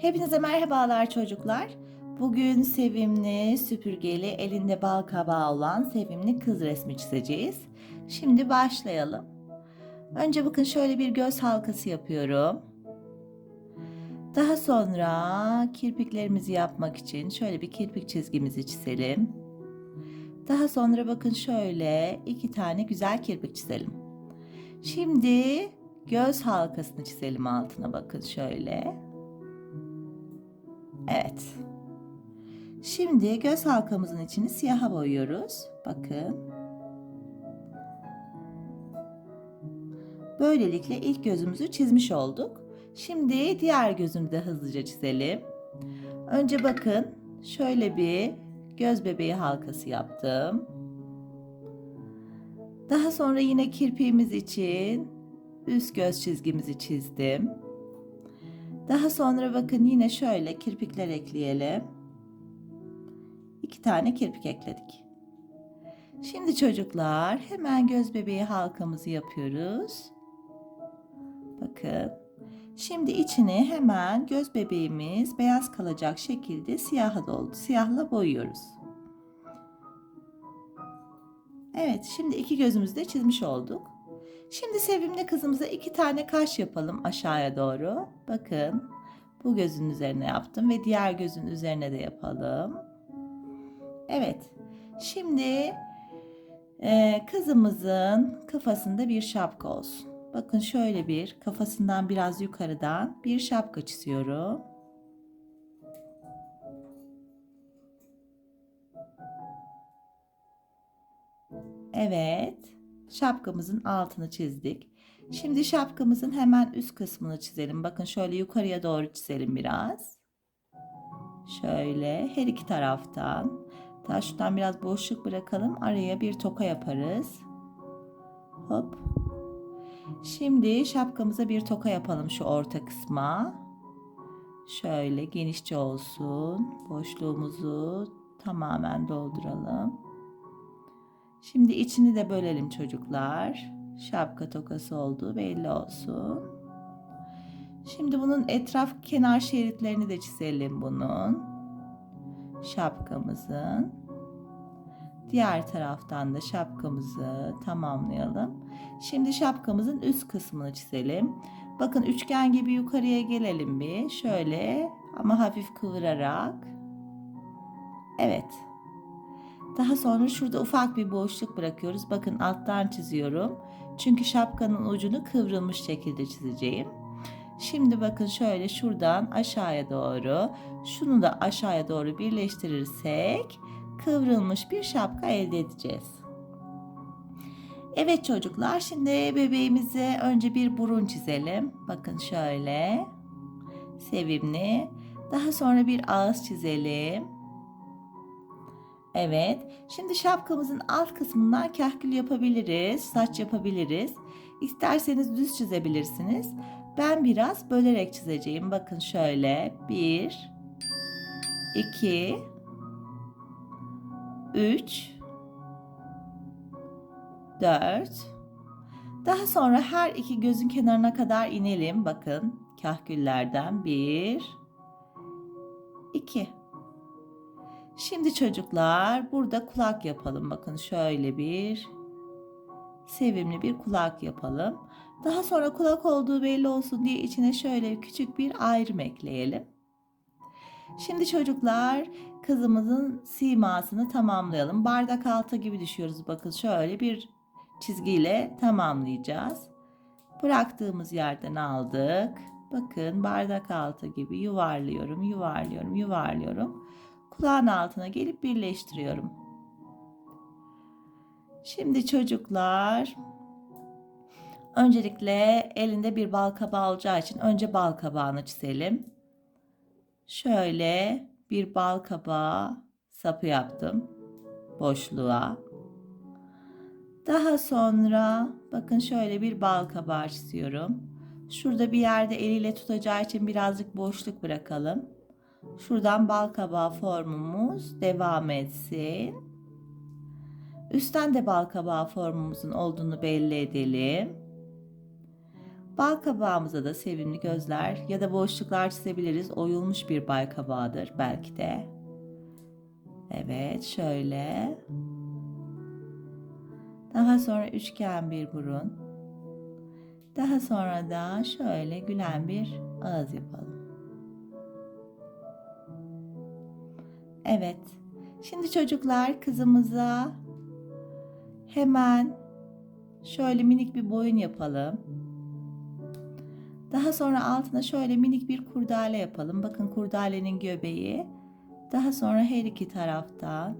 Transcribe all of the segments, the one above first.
Hepinize merhabalar çocuklar. Bugün sevimli, süpürgeli, elinde bal kabağı olan sevimli kız resmi çizeceğiz. Şimdi başlayalım. Önce bakın şöyle bir göz halkası yapıyorum. Daha sonra kirpiklerimizi yapmak için şöyle bir kirpik çizgimizi çizelim. Daha sonra bakın şöyle iki tane güzel kirpik çizelim. Şimdi göz halkasını çizelim altına bakın şöyle. Evet. Şimdi göz halkamızın içini siyaha boyuyoruz. Bakın. Böylelikle ilk gözümüzü çizmiş olduk. Şimdi diğer gözümü de hızlıca çizelim. Önce bakın şöyle bir göz bebeği halkası yaptım. Daha sonra yine kirpiğimiz için üst göz çizgimizi çizdim. Daha sonra bakın yine şöyle kirpikler ekleyelim. İki tane kirpik ekledik. Şimdi çocuklar hemen göz bebeği halkamızı yapıyoruz. Bakın. Şimdi içini hemen göz bebeğimiz beyaz kalacak şekilde siyaha doldu. Siyahla boyuyoruz. Evet, şimdi iki gözümüzü de çizmiş olduk. Şimdi sevimli kızımıza iki tane kaş yapalım aşağıya doğru. Bakın bu gözün üzerine yaptım ve diğer gözün üzerine de yapalım. Evet. Şimdi e, kızımızın kafasında bir şapka olsun. Bakın şöyle bir kafasından biraz yukarıdan bir şapka çiziyorum. Evet. Şapkamızın altını çizdik. Şimdi şapkamızın hemen üst kısmını çizelim. Bakın şöyle yukarıya doğru çizelim biraz. Şöyle her iki taraftan. Daha şuradan biraz boşluk bırakalım. Araya bir toka yaparız. Hop. Şimdi şapkamıza bir toka yapalım şu orta kısma. Şöyle genişçe olsun. Boşluğumuzu tamamen dolduralım. Şimdi içini de bölelim çocuklar. Şapka tokası olduğu belli olsun. Şimdi bunun etraf kenar şeritlerini de çizelim bunun. Şapkamızın. Diğer taraftan da şapkamızı tamamlayalım. Şimdi şapkamızın üst kısmını çizelim. Bakın üçgen gibi yukarıya gelelim bir. Şöyle ama hafif kıvırarak. Evet. Daha sonra şurada ufak bir boşluk bırakıyoruz. Bakın alttan çiziyorum. Çünkü şapkanın ucunu kıvrılmış şekilde çizeceğim. Şimdi bakın şöyle şuradan aşağıya doğru, şunu da aşağıya doğru birleştirirsek kıvrılmış bir şapka elde edeceğiz. Evet çocuklar şimdi bebeğimize önce bir burun çizelim. Bakın şöyle. Sevimli. Daha sonra bir ağız çizelim. Evet. Şimdi şapkamızın alt kısmından kahkül yapabiliriz. Saç yapabiliriz. İsterseniz düz çizebilirsiniz. Ben biraz bölerek çizeceğim. Bakın şöyle. Bir, iki, üç, dört. Daha sonra her iki gözün kenarına kadar inelim. Bakın kahküllerden bir, iki. Şimdi çocuklar burada kulak yapalım. Bakın şöyle bir sevimli bir kulak yapalım. Daha sonra kulak olduğu belli olsun diye içine şöyle küçük bir ayrım ekleyelim. Şimdi çocuklar kızımızın simasını tamamlayalım. Bardak altı gibi düşüyoruz. Bakın şöyle bir çizgiyle tamamlayacağız. Bıraktığımız yerden aldık. Bakın bardak altı gibi yuvarlıyorum, yuvarlıyorum, yuvarlıyorum kulağın altına gelip birleştiriyorum. Şimdi çocuklar öncelikle elinde bir bal kabağı olacağı için önce bal kabağını çizelim. Şöyle bir bal kabağı sapı yaptım boşluğa. Daha sonra bakın şöyle bir bal kabağı çiziyorum. Şurada bir yerde eliyle tutacağı için birazcık boşluk bırakalım. Şuradan bal kabağı formumuz devam etsin. Üstten de bal kabağı formumuzun olduğunu belli edelim. Bal kabağımıza da sevimli gözler ya da boşluklar çizebiliriz. Oyulmuş bir bal kabağıdır belki de. Evet şöyle. Daha sonra üçgen bir burun. Daha sonra da şöyle gülen bir ağız yapalım. Evet. Şimdi çocuklar kızımıza hemen şöyle minik bir boyun yapalım. Daha sonra altına şöyle minik bir kurdale yapalım. Bakın kurdalenin göbeği. Daha sonra her iki taraftan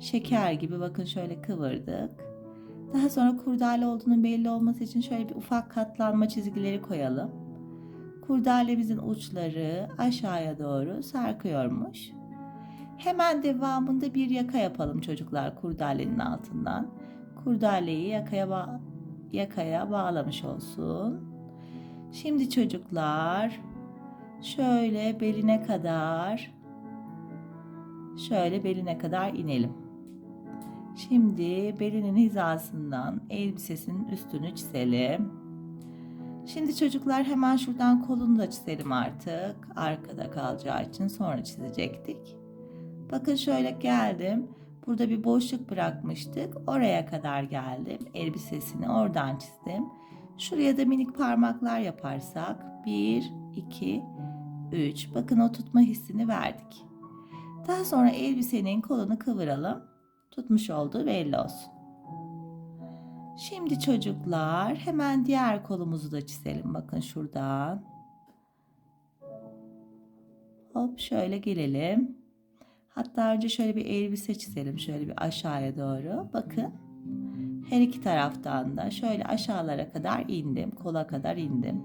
şeker gibi bakın şöyle kıvırdık. Daha sonra kurdale olduğunun belli olması için şöyle bir ufak katlanma çizgileri koyalım. Kurdalemizin uçları aşağıya doğru sarkıyormuş. Hemen devamında bir yaka yapalım çocuklar kurdalenin altından. Kurdaleyi yakaya, ba- yakaya bağlamış olsun. Şimdi çocuklar şöyle beline kadar şöyle beline kadar inelim. Şimdi belinin hizasından elbisesinin üstünü çizelim. Şimdi çocuklar hemen şuradan kolunu da çizelim artık. Arkada kalacağı için sonra çizecektik. Bakın şöyle geldim. Burada bir boşluk bırakmıştık. Oraya kadar geldim. Elbisesini oradan çizdim. Şuraya da minik parmaklar yaparsak 1, 2, 3. Bakın o tutma hissini verdik. Daha sonra elbisenin kolunu kıvıralım. Tutmuş olduğu belli olsun. Şimdi çocuklar hemen diğer kolumuzu da çizelim. Bakın şuradan. Hop şöyle gelelim. Hatta önce şöyle bir elbise çizelim. Şöyle bir aşağıya doğru. Bakın. Her iki taraftan da şöyle aşağılara kadar indim. Kola kadar indim.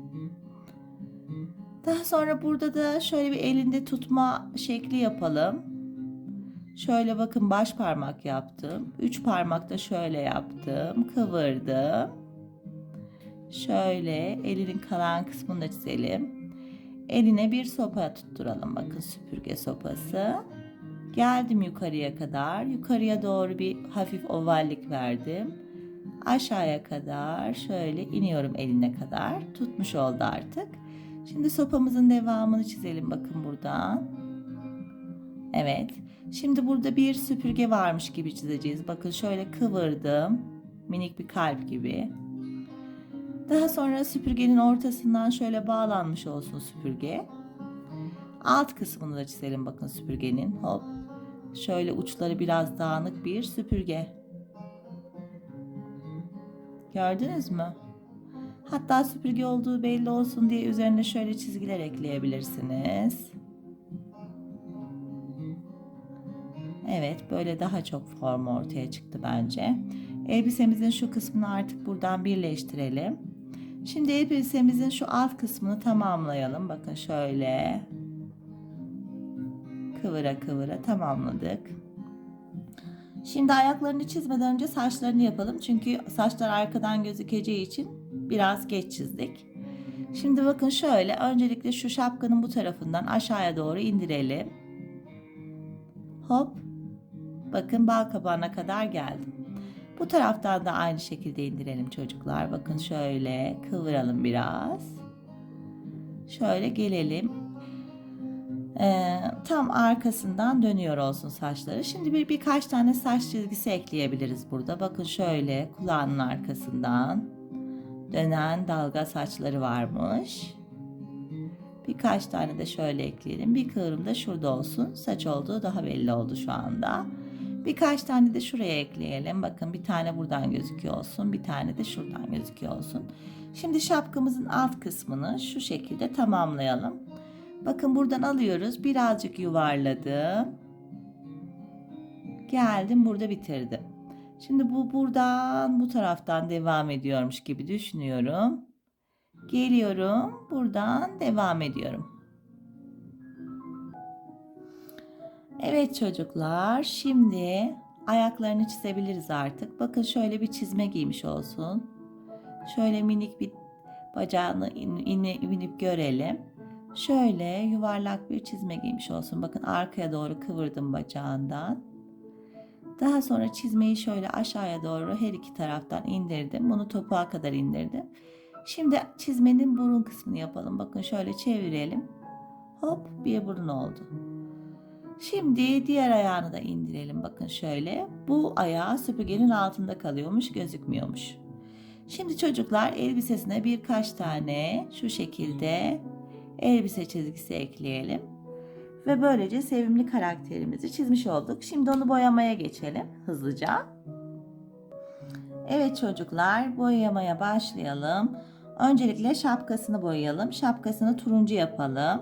Daha sonra burada da şöyle bir elinde tutma şekli yapalım. Şöyle bakın baş parmak yaptım. Üç parmak da şöyle yaptım. Kıvırdım. Şöyle elinin kalan kısmını da çizelim. Eline bir sopa tutturalım. Bakın süpürge sopası. Geldim yukarıya kadar. Yukarıya doğru bir hafif ovallik verdim. Aşağıya kadar şöyle iniyorum eline kadar. Tutmuş oldu artık. Şimdi sopamızın devamını çizelim bakın buradan. Evet. Şimdi burada bir süpürge varmış gibi çizeceğiz. Bakın şöyle kıvırdım. Minik bir kalp gibi. Daha sonra süpürgenin ortasından şöyle bağlanmış olsun süpürge. Alt kısmını da çizelim bakın süpürgenin. Hop. Şöyle uçları biraz dağınık bir süpürge. Gördünüz mü? Hatta süpürge olduğu belli olsun diye üzerine şöyle çizgiler ekleyebilirsiniz. Evet, böyle daha çok form ortaya çıktı bence. Elbisemizin şu kısmını artık buradan birleştirelim. Şimdi elbisemizin şu alt kısmını tamamlayalım. Bakın şöyle. Kıvıra kıvıra tamamladık. Şimdi ayaklarını çizmeden önce saçlarını yapalım. Çünkü saçlar arkadan gözükeceği için biraz geç çizdik. Şimdi bakın şöyle öncelikle şu şapkanın bu tarafından aşağıya doğru indirelim. Hop. Bakın bal kabağına kadar geldim. Bu taraftan da aynı şekilde indirelim çocuklar. Bakın şöyle kıvıralım biraz. Şöyle gelelim. Ee, tam arkasından dönüyor olsun saçları. Şimdi bir birkaç tane saç çizgisi ekleyebiliriz burada. Bakın şöyle kulağının arkasından dönen dalga saçları varmış. Birkaç tane de şöyle ekleyelim. Bir kıvrım da şurada olsun. Saç olduğu daha belli oldu şu anda. Birkaç tane de şuraya ekleyelim. Bakın bir tane buradan gözüküyor olsun. Bir tane de şuradan gözüküyor olsun. Şimdi şapkamızın alt kısmını şu şekilde tamamlayalım. Bakın buradan alıyoruz. Birazcık yuvarladım. Geldim burada bitirdim. Şimdi bu buradan bu taraftan devam ediyormuş gibi düşünüyorum. Geliyorum. Buradan devam ediyorum. Evet çocuklar, şimdi ayaklarını çizebiliriz artık. Bakın şöyle bir çizme giymiş olsun. Şöyle minik bir bacağını in, in, inip görelim. Şöyle yuvarlak bir çizme giymiş olsun. Bakın arkaya doğru kıvırdım bacağından. Daha sonra çizmeyi şöyle aşağıya doğru her iki taraftan indirdim. Bunu topuğa kadar indirdim. Şimdi çizmenin burun kısmını yapalım. Bakın şöyle çevirelim. Hop bir burun oldu. Şimdi diğer ayağını da indirelim. Bakın şöyle. Bu ayağı süpürgenin altında kalıyormuş, gözükmüyormuş. Şimdi çocuklar elbisesine birkaç tane şu şekilde elbise çizgisi ekleyelim. Ve böylece sevimli karakterimizi çizmiş olduk. Şimdi onu boyamaya geçelim hızlıca. Evet çocuklar boyamaya başlayalım. Öncelikle şapkasını boyayalım. Şapkasını turuncu yapalım.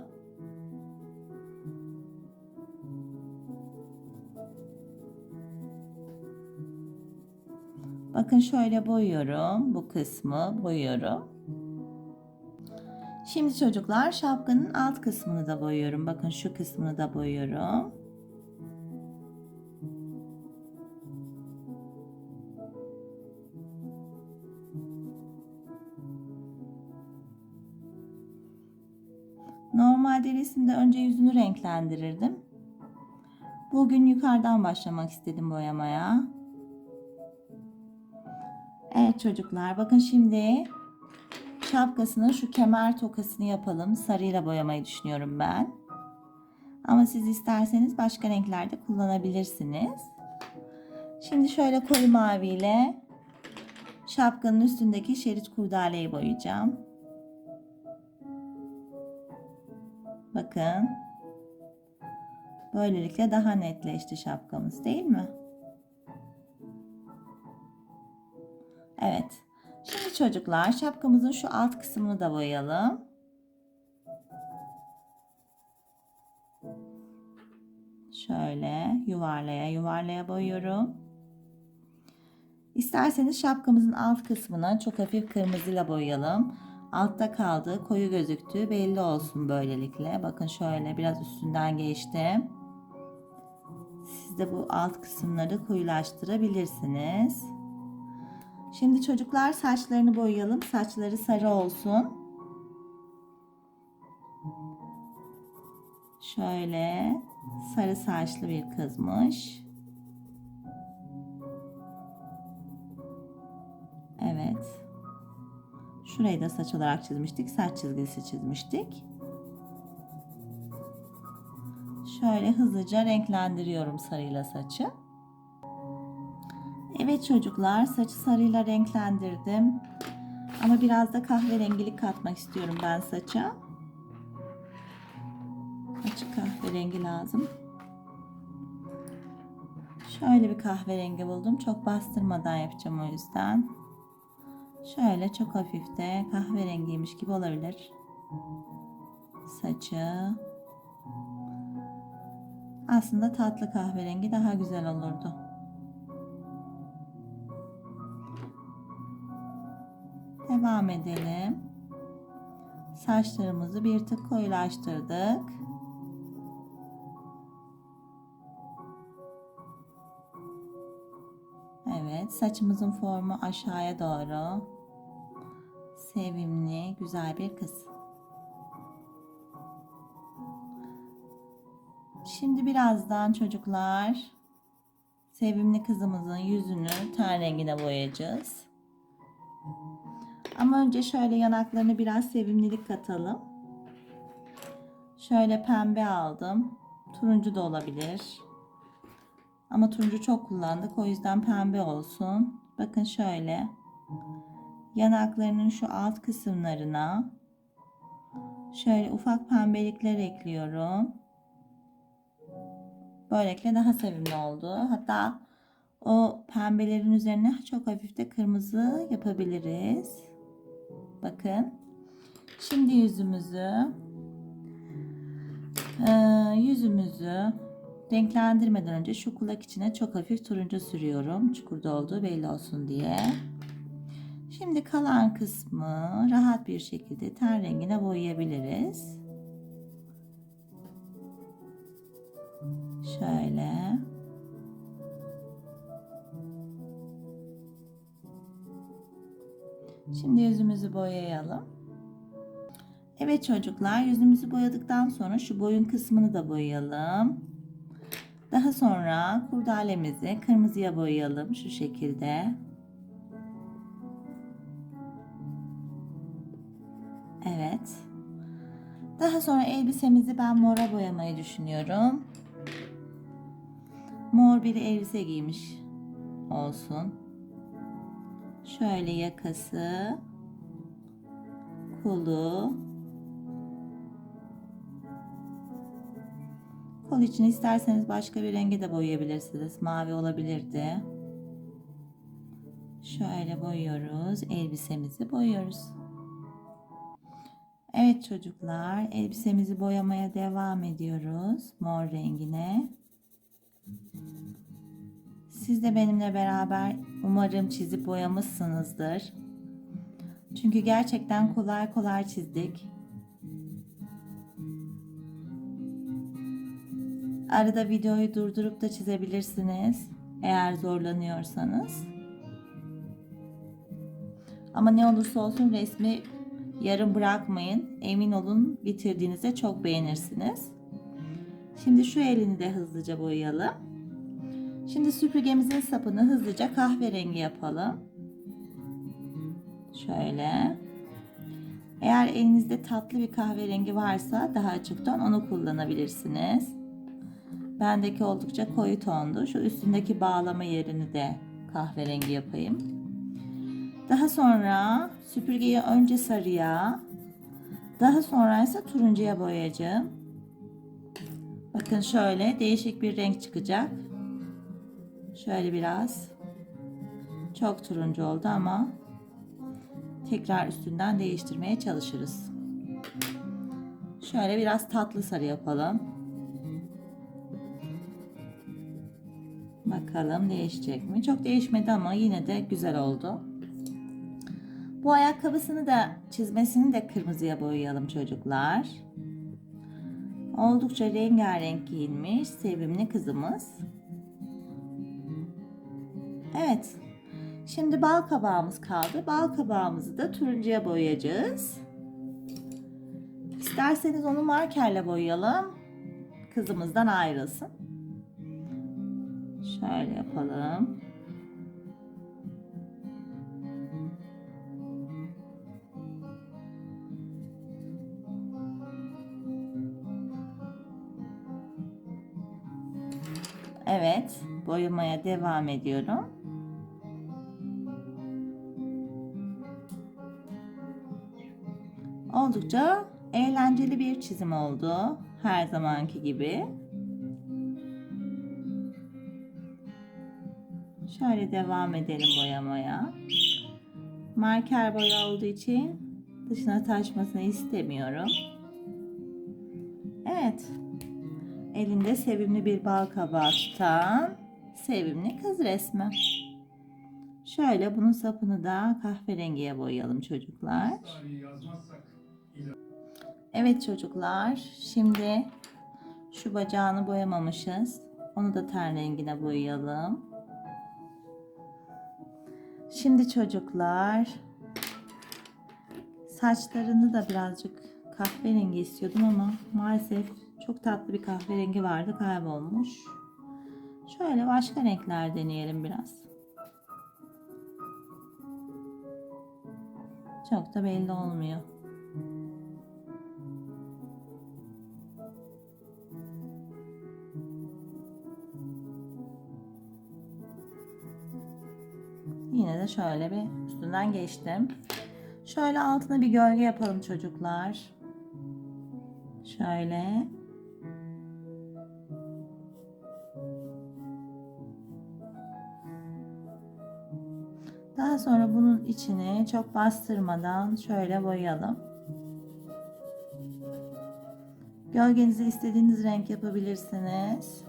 Bakın şöyle boyuyorum. Bu kısmı boyuyorum. Şimdi çocuklar şapkanın alt kısmını da boyuyorum. Bakın şu kısmını da boyuyorum. Normalde resimde önce yüzünü renklendirirdim. Bugün yukarıdan başlamak istedim boyamaya. Evet çocuklar bakın şimdi şapkasının şu kemer tokasını yapalım. Sarıyla boyamayı düşünüyorum ben. Ama siz isterseniz başka renklerde kullanabilirsiniz. Şimdi şöyle koyu maviyle şapkanın üstündeki şerit kurdaleyi boyayacağım. Bakın. Böylelikle daha netleşti şapkamız değil mi? Evet. Şimdi çocuklar şapkamızın şu alt kısmını da boyayalım. Şöyle yuvarlaya yuvarlaya boyuyorum. İsterseniz şapkamızın alt kısmını çok hafif kırmızıyla boyayalım. Altta kaldı, koyu gözüktü belli olsun böylelikle. Bakın şöyle biraz üstünden geçtim. Siz de bu alt kısımları koyulaştırabilirsiniz. Şimdi çocuklar saçlarını boyayalım. Saçları sarı olsun. Şöyle sarı saçlı bir kızmış. Evet. Şurayı da saç olarak çizmiştik. Saç çizgisi çizmiştik. Şöyle hızlıca renklendiriyorum sarıyla saçı. Evet çocuklar saçı sarıyla renklendirdim. Ama biraz da kahverengilik katmak istiyorum ben saça. Açık kahverengi lazım. Şöyle bir kahverengi buldum. Çok bastırmadan yapacağım o yüzden. Şöyle çok hafif de kahverengiymiş gibi olabilir. Saçı. Aslında tatlı kahverengi daha güzel olurdu. Devam edelim. Saçlarımızı bir tık koyulaştırdık. Evet, saçımızın formu aşağıya doğru. Sevimli, güzel bir kız. Şimdi birazdan çocuklar sevimli kızımızın yüzünü ten rengine boyayacağız. Ama önce şöyle yanaklarını biraz sevimlilik katalım. Şöyle pembe aldım. Turuncu da olabilir. Ama turuncu çok kullandık. O yüzden pembe olsun. Bakın şöyle. Yanaklarının şu alt kısımlarına şöyle ufak pembelikler ekliyorum. Böylelikle daha sevimli oldu. Hatta o pembelerin üzerine çok hafif de kırmızı yapabiliriz. Bakın. Şimdi yüzümüzü e, yüzümüzü renklendirmeden önce şu kulak içine çok hafif turuncu sürüyorum. Çukurda olduğu belli olsun diye. Şimdi kalan kısmı rahat bir şekilde ten rengine boyayabiliriz. Şöyle. Şimdi yüzümüzü boyayalım. Evet çocuklar yüzümüzü boyadıktan sonra şu boyun kısmını da boyayalım. Daha sonra kurdalemizi kırmızıya boyayalım şu şekilde. Evet. Daha sonra elbisemizi ben mora boyamayı düşünüyorum. Mor bir elbise giymiş olsun. Şöyle yakası, kolu, kol için isterseniz başka bir rengi de boyayabilirsiniz. Mavi olabilirdi. Şöyle boyuyoruz. Elbisemizi boyuyoruz. Evet çocuklar, elbisemizi boyamaya devam ediyoruz mor rengine. Siz de benimle beraber umarım çizip boyamışsınızdır. Çünkü gerçekten kolay kolay çizdik. Arada videoyu durdurup da çizebilirsiniz eğer zorlanıyorsanız. Ama ne olursa olsun resmi yarım bırakmayın. Emin olun bitirdiğinizde çok beğenirsiniz. Şimdi şu elini de hızlıca boyayalım. Şimdi süpürgemizin sapını hızlıca kahverengi yapalım. Şöyle. Eğer elinizde tatlı bir kahverengi varsa daha açıktan onu kullanabilirsiniz. Bendeki oldukça koyu tondu. Şu üstündeki bağlama yerini de kahverengi yapayım. Daha sonra süpürgeyi önce sarıya, daha sonra ise turuncuya boyayacağım. Bakın şöyle değişik bir renk çıkacak. Şöyle biraz. Çok turuncu oldu ama tekrar üstünden değiştirmeye çalışırız. Şöyle biraz tatlı sarı yapalım. Bakalım değişecek mi? Çok değişmedi ama yine de güzel oldu. Bu ayakkabısını da çizmesini de kırmızıya boyayalım çocuklar. Oldukça rengarenk giyinmiş sevimli kızımız. Evet. Şimdi bal kabağımız kaldı. Bal kabağımızı da turuncuya boyayacağız. İsterseniz onu markerle boyayalım. Kızımızdan ayrılsın. Şöyle yapalım. Evet, boyamaya devam ediyorum. Oldukça eğlenceli bir çizim oldu. Her zamanki gibi. Şöyle devam edelim boyamaya. Marker boya olduğu için dışına taşmasını istemiyorum. Evet. Elinde sevimli bir bal kabağı tutan sevimli kız resmi. Şöyle bunun sapını da kahverengiye boyayalım çocuklar. Evet çocuklar, şimdi şu bacağını boyamamışız. Onu da ten rengine boyayalım. Şimdi çocuklar, saçlarını da birazcık kahverengi istiyordum ama maalesef çok tatlı bir kahverengi vardı kaybolmuş. Şöyle başka renkler deneyelim biraz. Çok da belli olmuyor. De şöyle bir üstünden geçtim. Şöyle altına bir gölge yapalım çocuklar. Şöyle. Daha sonra bunun içini çok bastırmadan şöyle boyayalım. Gölgenizi istediğiniz renk yapabilirsiniz.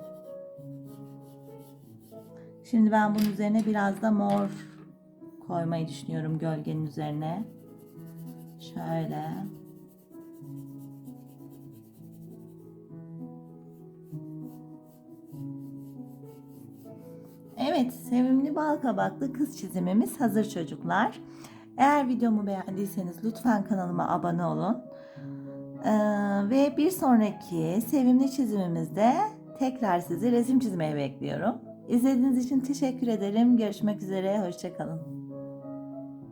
Şimdi ben bunun üzerine biraz da mor koymayı düşünüyorum gölgenin üzerine. Şöyle. Evet, sevimli bal kabaklı kız çizimimiz hazır çocuklar. Eğer videomu beğendiyseniz lütfen kanalıma abone olun. Ee, ve bir sonraki sevimli çizimimizde tekrar sizi resim çizmeye bekliyorum. İzlediğiniz için teşekkür ederim. Görüşmek üzere, hoşçakalın.